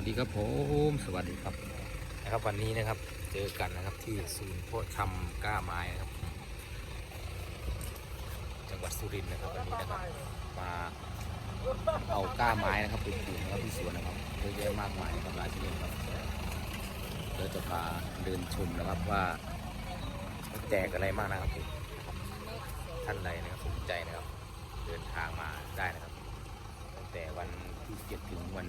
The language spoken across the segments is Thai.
วัสดีครับผมสวัสดีครับนะครับ วันนี้นะครับเจอกันนะครับที่ศูนย์โพชำก้าไม้นะครับ จังหวัดสุรินทร์นะครับวันนี้นะครับมาเอาก้าไม้นะครับไปปลูกนะครับที่สวนนะครับเยอะแยะมากมายนะครับหลายชนิดครับเดี๋ยวจะพาเดินชมนะครับว่าแจกอะไรมากนะครับท่านใดนะครับสนใจนะครับ เดินทางมาได้นะครับตั้งแต่วันที่7ถึงวัน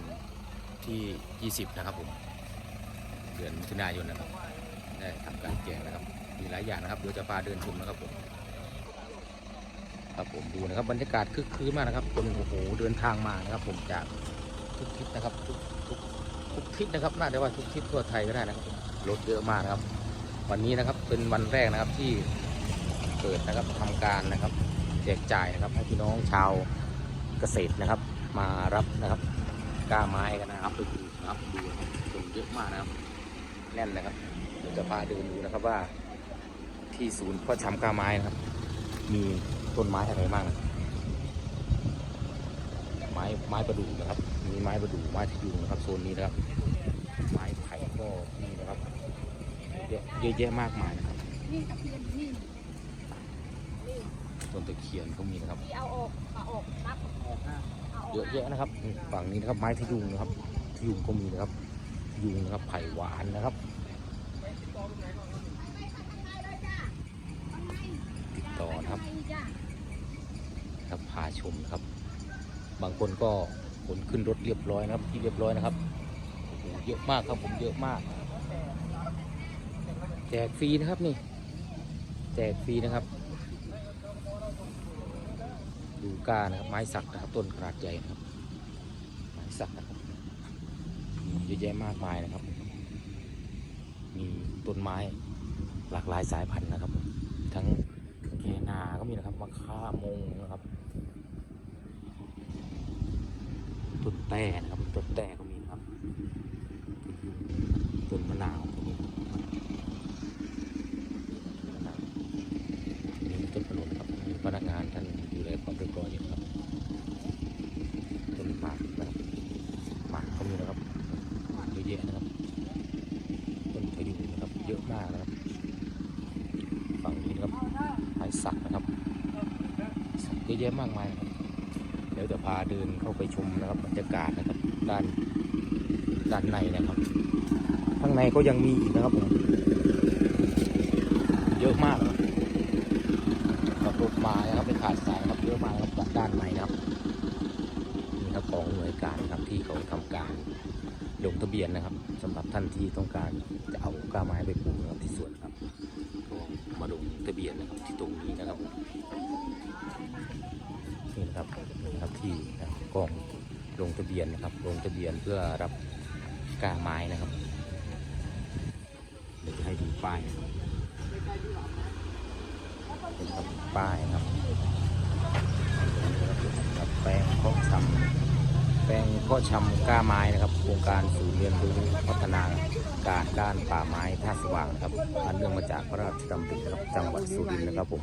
ที่ 20 นะครับผม เดือนมิถุนายนนะครับ ได้ทำการแจกนะครับ มีหลายอย่างนะครับ เดี๋ยวจะพาเดินชมนะครับผม ครับผมดูนะครับบรรยากาศคึกคืนมากนะครับ คนโอ้โหเดินทางมานะครับ ผมจากทุกทิศนะครับ ทุกทุกทุกทิศนะครับ น่าจะว่าทุกทิศทั่วไทยก็ได้นะครับ รถเยอะมากนะครับ วันนี้นะครับเป็นวันแรกนะครับที่เปิดนะครับทำการนะครับแจกจ่ายนะครับให้พี่น้องชาวเกษตรนะครับ มารับนะครับ ก้าไม้กันนะครับไปดูนะครับดูนะคนเยอะมากนะครับแน่นนะครับเดี๋ยวจะพาเดินดูนะครับว่า ที่ศูนย์พ่อชำก้าไม้นะครับ มีต้นไม้อะไรบ้างไม้ไม้ประดู่นะครับ มีไม้ประดู่ไม้ทะยุงนะครับโซนนี้นะครับ ไม้ไผ่ก็มีนะครับเยอะเยอะแยะมากมายนะครับต้นตะเคียนก็มีนะครับที่เอาออกมาออกนับเอาออก เยอะแยะนะครับฝั่งนี้นะครับไม้ทยุงนะครับทยุงก็มีนะครับยุงนะครับไผ่หวานนะครับติดต่อนะครับครับพาชมนะครับ บางคนก็ขนขึ้นรถเรียบร้อยนะครับ ที่เรียบร้อยนะครับโอ้โหเยอะมากครับผมเยอะมาก แจกฟรีนะครับนี่ แจกฟรีนะครับ ดูก้านะครับ ไม้สักนะครับ ต้นขนาดใหญ่นะครับ ไม้สักนะครับมีเยอะแยะมากมายนะครับ มีต้นไม้หลากหลายสายพันธุ์นะครับ ทั้งเกนาก็มีนะครับมะข่ามงนะครับ ต้นแต้นะครับต้นแต้ก็มีนะครับต้นมะนาวก็มีมะนาวมีต้นขนุนครับมีพนักงานท่านดูแลความเรียบร้อยอยู่ครับต้นหมากนะครับหมากก็มีนะครับเยอะแยะนะครับต้นพะยุงนะครับเยอะมากนะครับฝั่งนี้นะครับ ไม้สักนะครับสักเยอะแยะมากมายครับ เดี๋ยวจะพาเดินเข้าไปชมนะครับบรรยากาศนะครับด้านด้านในนะครับ ข้างในก็ยังมีอีกนะครับผมเยอะมากนะครับกับรถมานะครับไม่ขาดสายครับเยอะมากครับด้านในนะครับนี่ครับของหน่วยการครับที่เขาทำการ ลงทะเบียนนะครับสำหรับท่านที่ต้องการจะเอากล้าไม้ไปปลูกนะครับที่สวนครับมาลงทะเบียนนะครับที่ตรงนี้นะครับนี่นะครับนะครับที่กล้องลงทะเบียนนะครับ ลงทะเบียนเพื่อรับกล้าไม้นะครับเดี๋ยวจะให้ดูป้ายนะครับป้ายนะครับแปลงเพาะชำแปลง เพาะชำกล้าไม้นะครับ โครงการศูนย์เรียนรู้พัฒนาการด้านป่าไม้ท่าสว่างนะครับอันเนื่องมาจากพระราชดำริครับจังหวัดสุรินทร์นะครับผม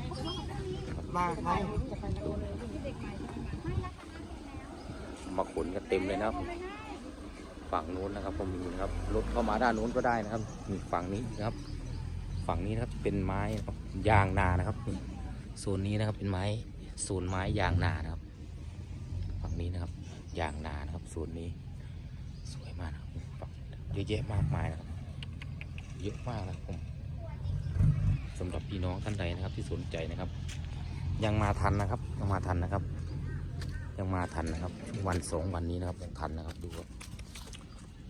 มาขนกันเต็มเลยนะครับ ฝั่งนู้นนะครับก็มีนะครับรถเข้ามาด้านนู้นก็ได้นะครับนี่ฝั่งนี้นะครับ ฝั่งนี้นะครับเป็นไม้ยางนานะครับโซนนี้นะครับเป็นไม้โซนไม้ยางนานะครับ ฝั่งนี้นะครับ ยางนานะครับโซนนี้ สวยมากนะครับฝั่งเยอะแยะมากมายนะครับเยอะมากนะครับผมสำหรับพี่น้องท่านใดนะครับที่สนใจนะครับ ยังมาทันนะครับยังมาทันนะครับ ยังมาทันนะครับ วันสองวันนี้นะครับยังทันนะครับดูครับ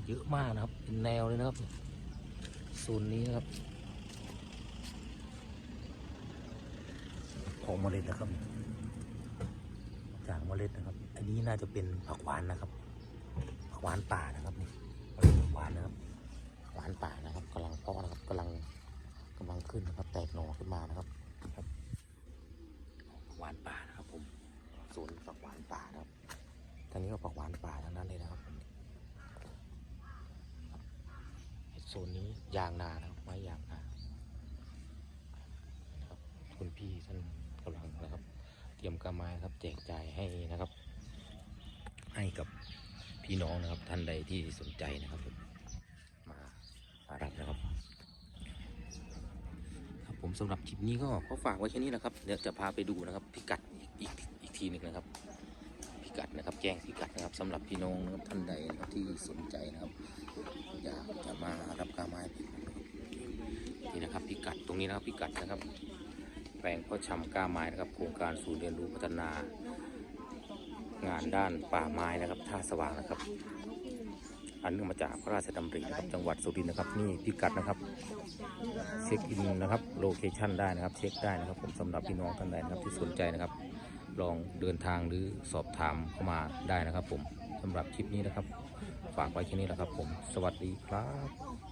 เยอะมากนะครับเป็นแนวเลยนะครับโซนนี้นะครับของเมล็ดนะครับ จากเมล็ดนะครับ อันนี้น่าจะเป็นผักหวานนะครับ ผักหวานป่านะครับนี่เมล็ดผักหวานนะครับผักหวานป่านะครับกำลังเพาะนะครับกำลังกำลังขึ้นนะครับ แตกหน่อขึ้นมานะครับครับผักหวานป่านะครับ ผมสวนผักหวานป่านะครับทางนี้ก็ผักหวานป่าทั้งนั้นเลยนะครับโซนนี้ยางนานะครับไม้ยางนาครับคุณพี่ท่าน ยมกระไม้ครับแจกจ่ายให้นะครับ ให้กับพี่น้องนะครับท่านใดที่สนใจนะครับ มามารับนะครับ ครับผมสำหรับคลิปนี้ก็ขอฝากไว้แค่นี้นะครับเดี๋ยวจะพาไปดูนะครับ พิกัดอีกอีกอีกทีหนึ่งนะครับ พิกัดนะครับ แจ้งพิกัดนะครับสำหรับพี่น้องนะครับท่านใดนะครับที่สนใจนะครับอยากจะมารับกาไม้นี่นะครับ พิกัดตรงนี้นะครับพิกัดนะครับ ลงพ่อชำก้าไม้นะครับโครงการศูนย์เรียนรู้พัฒนา งานด้านป่าไม้นะครับท่าสว่างนะครับ อันเนื่องมาจากพระราชดำรินะครับจังหวัดสุรินทร์นะครับนี่พิกัดนะครับเช็คอินนะครับโลเคชันได้นะครับเช็คได้นะครับผมสำหรับพี่น้องท่านใดนะครับที่สนใจนะครับ ลองเดินทางหรือสอบถามเข้ามาได้นะครับ ผมสำหรับคลิปนี้นะครับ ฝากไว้แค่นี้แหละครับ ผมสวัสดีครับ